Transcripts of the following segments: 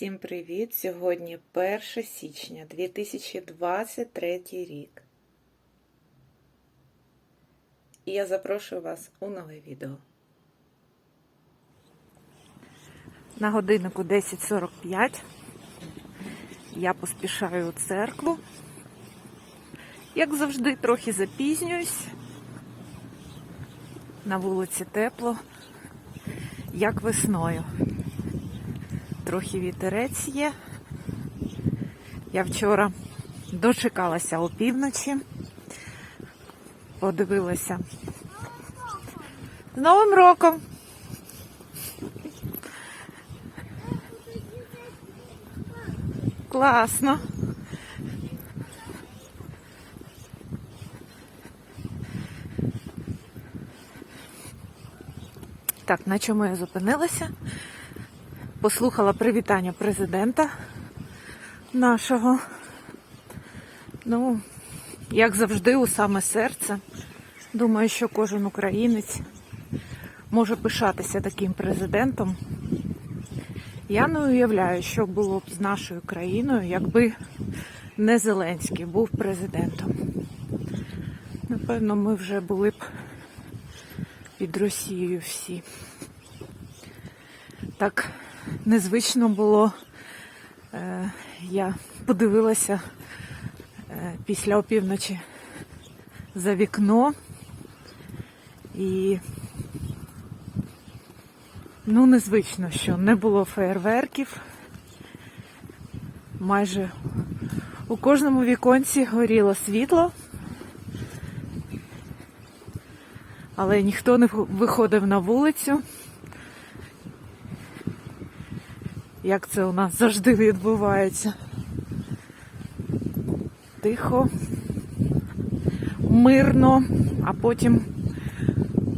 Всім привіт! Сьогодні 1 січня 2023 рік. І я запрошую вас у нове відео. На годиннику 10.45 я поспішаю у церкву. Як завжди, трохи запізнююсь. На вулиці тепло, як весною. Трохи вітерець є. Я вчора дочекалася опівночі, подивилася з Новим роком. Класно. Так, на чому я зупинилася? Послухала привітання президента нашого. Ну, як завжди, у саме серце. Думаю, що кожен українець може пишатися таким президентом. Я не уявляю, що було б з нашою країною, якби не Зеленський був президентом. Напевно, ми вже були б під Росією всі. Так незвично було. Е, Я подивилася е, після опівночі за вікно і ну, незвично, що не було феєрверків. Майже у кожному віконці горіло світло, але ніхто не виходив на вулицю. Як це у нас завжди відбувається. Тихо, мирно, а потім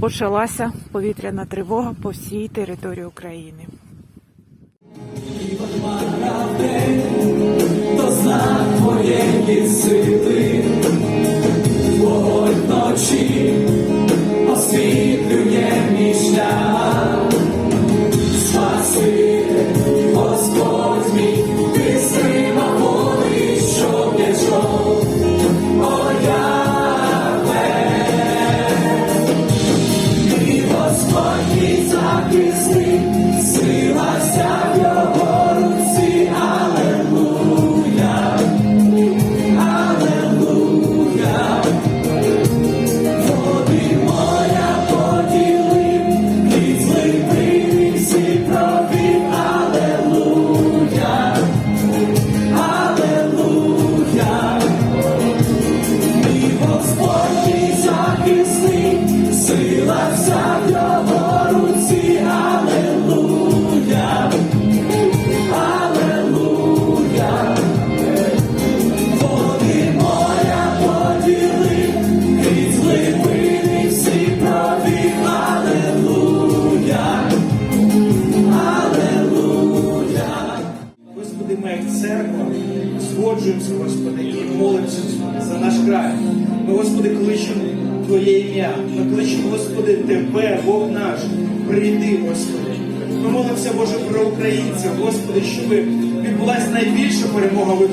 почалася повітряна тривога по всій території України. твоєї сили,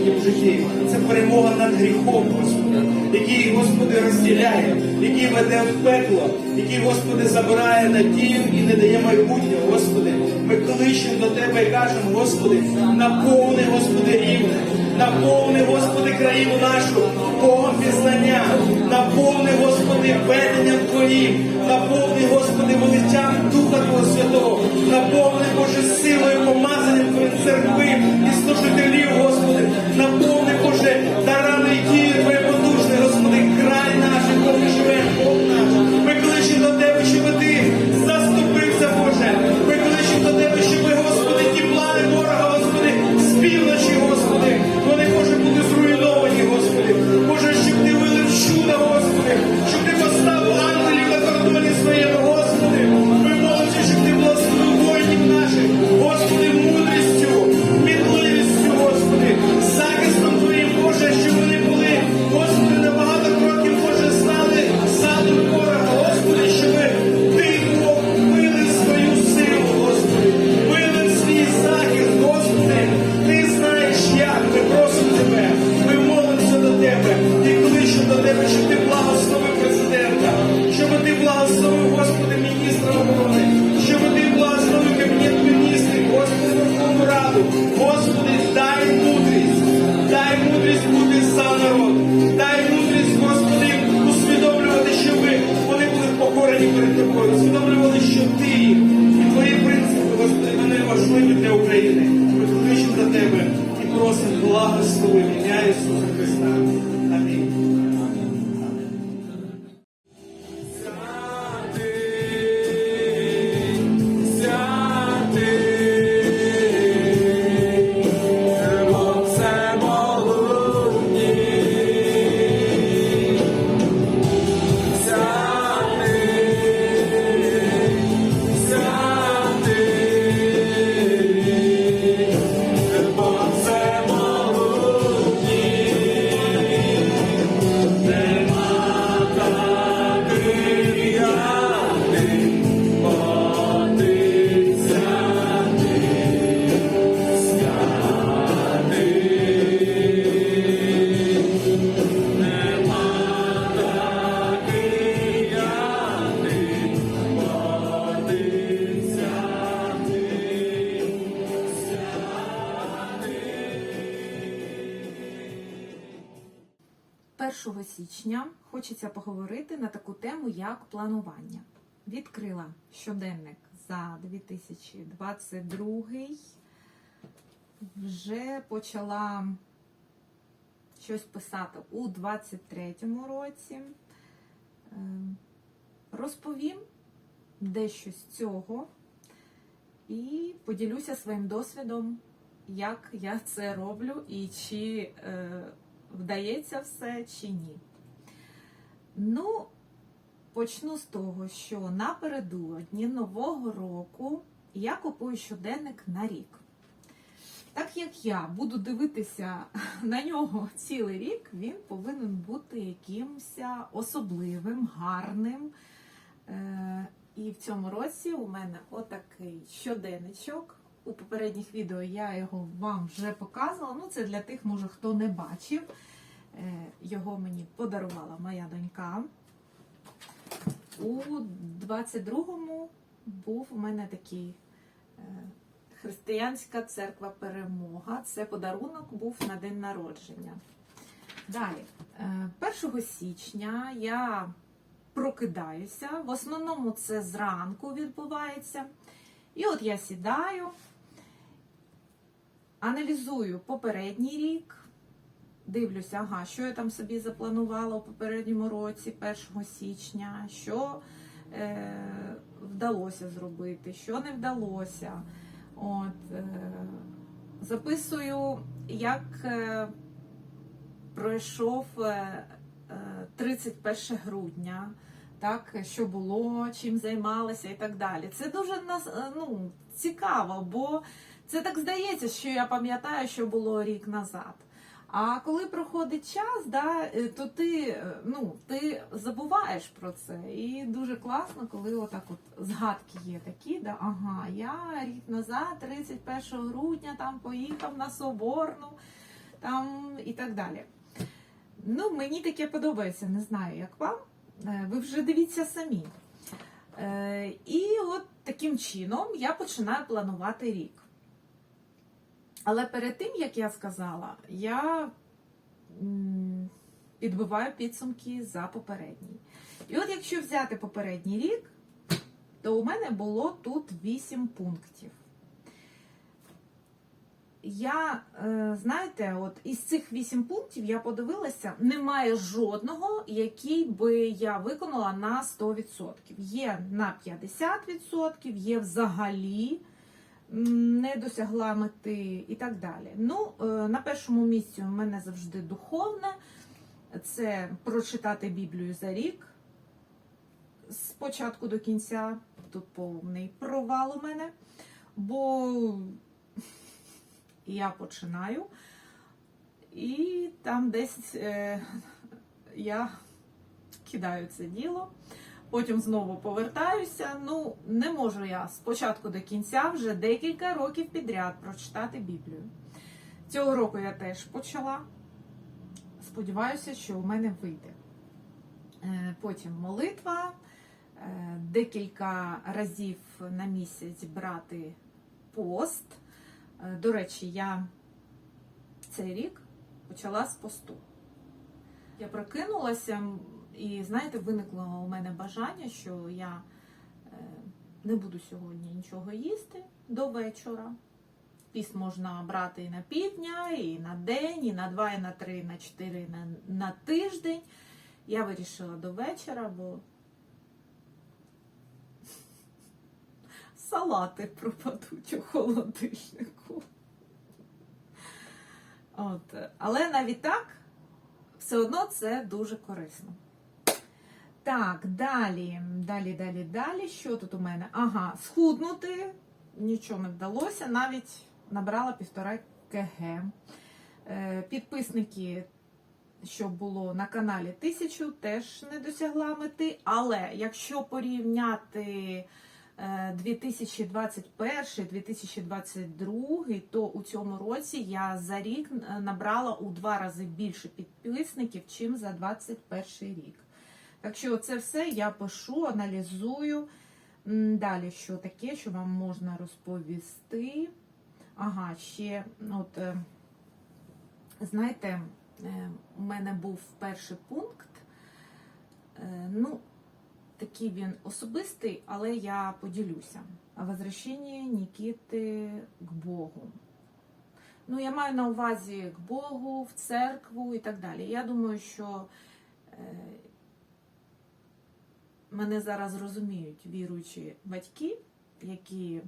перемога житті. Це перемога над гріхом, Господи, який, Господи, розділяє, який веде в пекло, який, Господи, забирає надію і не дає майбутнього, Господи. Ми кличемо до Тебе і кажемо, Господи, наповни, Господи, рівне, наповни, Господи, країну нашу Богом пізнання, наповни, Господи, веденням Твоїм, наповни, Господи, велиттям Духа Твого Святого, наповни, Боже, силою, помазанням Твоїх церкви і служителів, Господи, наповни, Боже, дарами дії Твоє потужне, Господи, край наш, якому ми Бог наш. Ми кличемо до Тебе, щоб січня хочеться поговорити на таку тему, як планування. Відкрила щоденник за 2022. Вже почала щось писати у 23-му році. Е, Розповім дещо з цього і поділюся своїм досвідом, як я це роблю і чи е, вдається все чи ні. Ну, почну з того, що напередодні Нового року я купую щоденник на рік. Так як я буду дивитися на нього цілий рік, він повинен бути якимось особливим, гарним. Е, І в цьому році у мене отакий щоденничок. У попередніх відео я його вам вже показувала. Ну, це для тих, може, хто не бачив. Е, Його мені подарувала моя донька. У 22-му був у мене такий е, Християнська церква Перемога. Це подарунок був на день народження. Далі, е, 1 січня я прокидаюся. В основному це зранку відбувається. І от я сідаю, аналізую попередній рік, дивлюся, ага, що я там собі запланувала у попередньому році, 1 січня, що е, вдалося зробити, що не вдалося. От, е, записую, як е, пройшов е, е, 31 грудня, так, що було, чим займалася і так далі. Це дуже е, ну, цікаво, бо це так здається, що я пам'ятаю, що було рік назад. А коли проходить час, да, е, то ти, е, ну, ти забуваєш про це. І дуже класно, коли отак от згадки є такі, да, ага, я рік назад, 31 грудня, там поїхав на Соборну там, і так далі. Ну, мені таке подобається, не знаю, як вам. Е, Ви вже дивіться самі. І от таким чином я починаю планувати рік. Але перед тим, як я сказала, я підбиваю підсумки за попередній. І от якщо взяти попередній рік, то у мене було тут 8 пунктів. Я, е, знаєте, от із цих 8 пунктів я подивилася, немає жодного, який би я виконала на 100%. Є на 50%, є взагалі не досягла мети і так далі. Ну, е, на першому місці у мене завжди духовне. Це прочитати Біблію за рік з початку до кінця. Тут повний провал у мене. Бо я починаю, і там десь е, я кидаю це діло, потім знову повертаюся. Ну, не можу я спочатку до кінця вже декілька років підряд прочитати Біблію. Цього року я теж почала. Сподіваюся, що у мене вийде. Е, Потім молитва, е, декілька разів на місяць брати пост. Е, До речі, я цей рік почала з посту. Я прокинулася і, знаєте, виникло у мене бажання, що я е, не буду сьогодні нічого їсти до вечора. Піст можна брати і на півдня, і на день, і на два, і на три, і на чотири, і на, на тиждень. Я вирішила до вечора, бо салати пропадуть у холодильнику. От. Але навіть так, все одно це дуже корисно. Так, далі, далі, далі, далі. Що тут у мене? Ага, схуднути. Нічого не вдалося, навіть набрала півтора кг. Е, Підписники, що було на каналі тисячу, теж не досягла мети. Але якщо порівняти е, 2021-2022, то у цьому році я за рік е, набрала у два рази більше підписників, чим за 2021 рік. Так що це все я пишу, аналізую. Далі, що таке, що вам можна розповісти. Ага, ще, от, е, знаєте, е, у мене був перший пункт. Е, Ну, такий він особистий, але я поділюся. Возвращення Нікіти к Богу. Ну, я маю на увазі к Богу, в церкву і так далі. Я думаю, що мене зараз розуміють віруючі батьки, які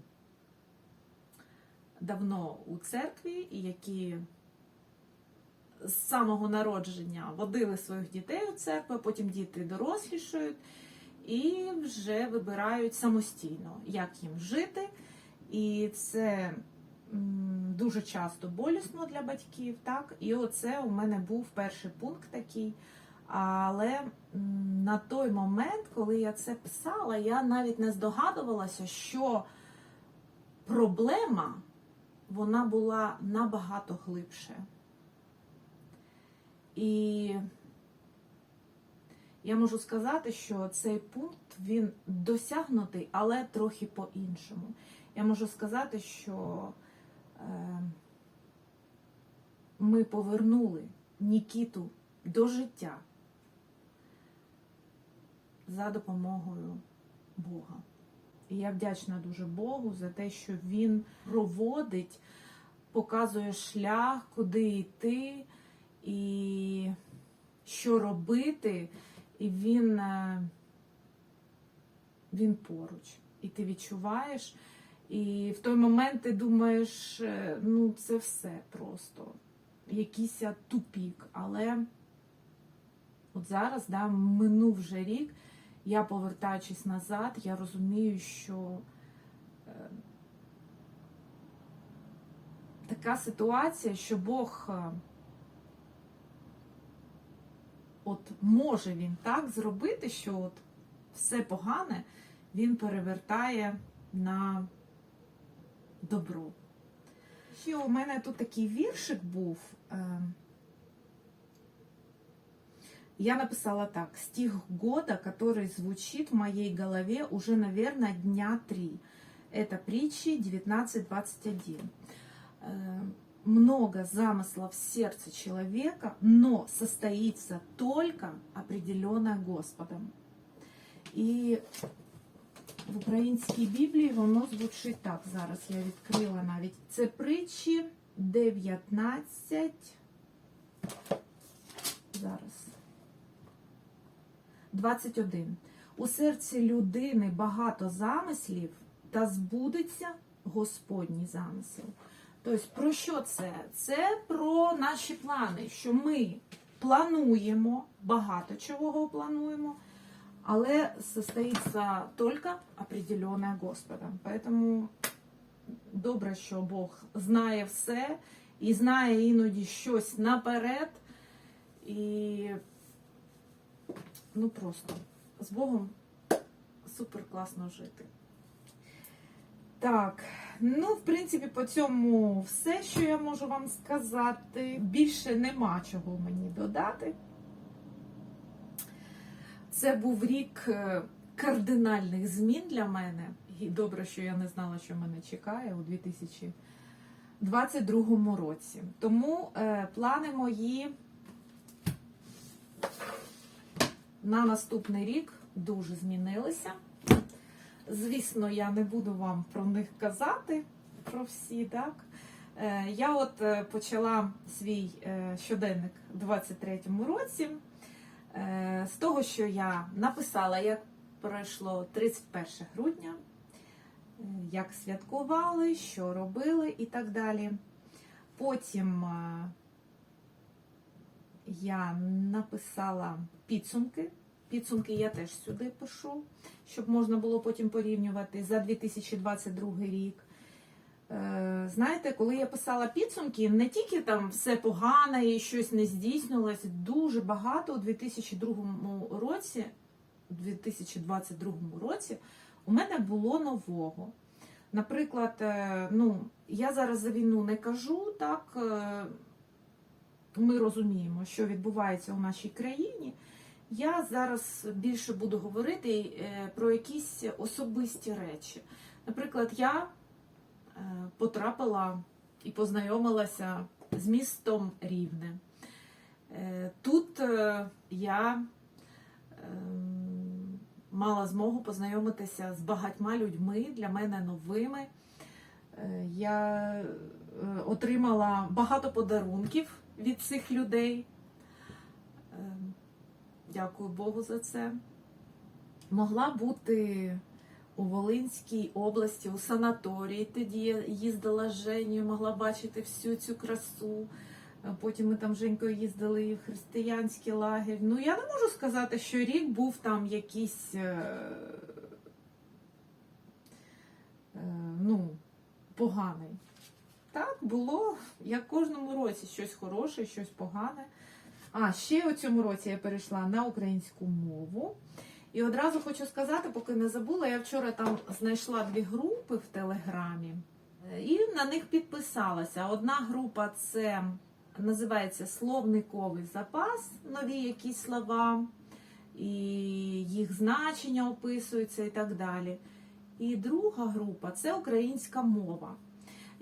давно у церкві і які з самого народження водили своїх дітей у церкву, потім діти дорослішають і вже вибирають самостійно, як їм жити. І це дуже часто болісно для батьків. Так? І оце у мене був перший пункт такий. Але на той момент, коли я це писала, я навіть не здогадувалася, що проблема вона була набагато глибше. І я можу сказати, що цей пункт він досягнутий, але трохи по-іншому. Я можу сказати, що е, ми повернули Нікіту до життя за допомогою Бога. І я вдячна дуже Богу за те, що Він проводить, показує шлях, куди йти і що робити. І він, е, він поруч. І ти відчуваєш. І в той момент ти думаєш, е, ну це все просто. Якийсь тупік. Але от зараз, да, минув вже рік, я повертаючись назад, я розумію, що е, така ситуація, що Бог. е, От може він так зробити, що от все погане він перевертає на добро. Ще у мене тут такий віршик був. е, Я написала так. Стих года, который звучит в моей голове уже, наверное, дня три. Это притчи 19.21. Э, Много замыслов в сердце человека, но состоится только определенное Господом. І в українській Біблії воно звучить так. Зараз я відкрила навіть. Це притчі 19. Зараз. 21. У серці людини багато замислів, та збудеться Господній замисел. Тобто, про що це? Це про наші плани, що ми плануємо, багато чого плануємо, але состоїться тільки определенне Господом. Поэтому добре, що Бог знає все і знає іноді щось наперед. І ну просто з Богом супер класно жити. Так, ну, в принципі, по цьому все, що я можу вам сказати. Більше нема чого мені додати. Це був рік е, кардинальних змін для мене. І добре, що я не знала, що мене чекає у 2022 році. Тому е, плани мої на наступний рік дуже змінилися. звісно, я не буду вам про них казати, про всі, так. Е, Я от е, почала свій е, щоденник у 23-му році з того, що я написала, як пройшло 31 грудня, як святкували, що робили і так далі. Потім я написала підсумки. Підсумки я теж сюди пишу, щоб можна було потім порівнювати за 2022 рік. Е, Знаєте, коли я писала підсумки, не тільки там все погане і щось не здійснилось, дуже багато у 2002 році, у 2022 році у мене було нового. Наприклад, е, ну, я зараз за війну не кажу, так е, ми розуміємо, що відбувається у нашій країні. Я зараз більше буду говорити е, про якісь особисті речі. Наприклад, я е, потрапила і познайомилася з містом Рівне. Е, Тут я ем, мала змогу познайомитися з багатьма людьми, для мене новими. Я отримала багато подарунків від цих людей. Ем, Дякую Богу за це. Могла бути у Волинській області, у санаторії. Тоді я їздила з Женєю, могла бачити всю цю красу. Е, Потім ми там з Женькою їздили і в християнський лагерь. Ну, я не можу сказати, що рік був там якийсь е, е, ну, поганий. Так, було як кожному році щось хороше, щось погане. А ще у цьому році я перейшла на українську мову. І одразу хочу сказати, поки не забула, я вчора там знайшла дві групи в Телеграмі е, і на них підписалася. Одна група це називається Словниковий запас, нові якісь слова, і їх значення описуються і так далі. І друга група це українська мова.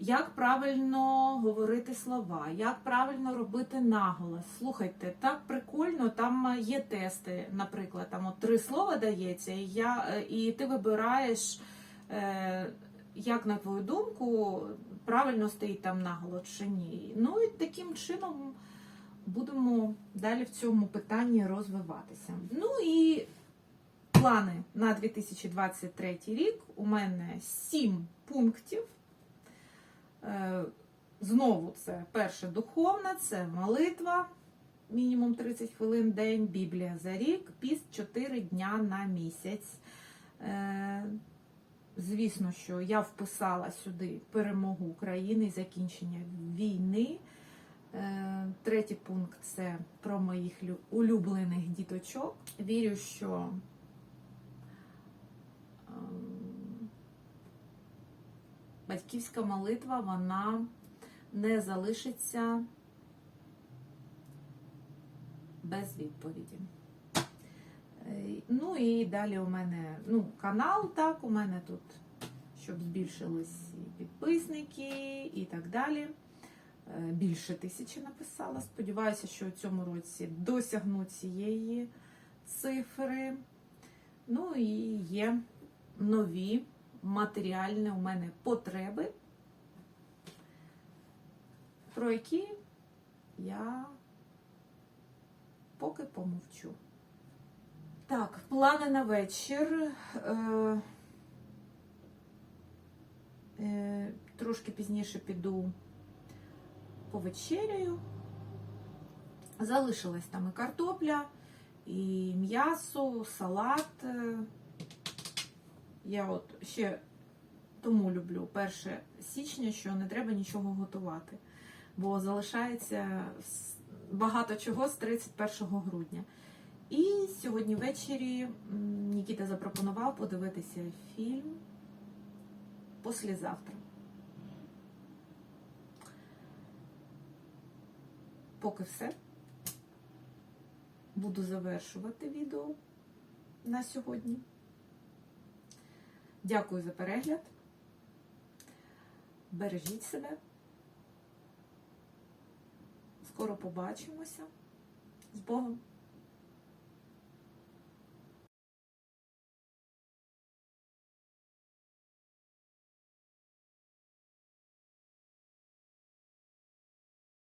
Як правильно говорити слова, як правильно робити наголос. Слухайте, так прикольно, там є тести, наприклад, там от три слова дається, і, я, е, і ти вибираєш, е, як на твою думку, правильно стоїть там наголос чи ні. Ну і таким чином будемо далі в цьому питанні розвиватися. Ну і плани на 2023 рік у мене сім пунктів. Е, Знову це перше духовне, це молитва, мінімум 30 хвилин день, Біблія за рік, піст 4 дня на місяць. Е, Звісно, що я вписала сюди перемогу України закінчення війни. Е, Третій пункт це про моїх улюблених діточок. Вірю, що ем, батьківська молитва вона не залишиться без відповіді. Е, Ну і далі у мене ну, канал, так, у мене тут, щоб збільшились підписники і так далі. Е, Більше тисячі написала. Сподіваюся, що у цьому році досягну цієї цифри. Ну і є нові матеріальні у мене потреби, про які я поки помовчу. Так, плани на вечір. Е, е, трошки пізніше піду повечеряю. Залишилась там і картопля, і м'ясо, салат. Я от ще тому люблю 1 січня, що не треба нічого готувати, бо залишається багато чого з 31 грудня. І сьогодні ввечері Нікіта запропонував подивитися фільм послезавтра. Поки все. Буду завершувати відео на сьогодні. Дякую за перегляд. Бережіть себе. Скоро побачимося. З Богом!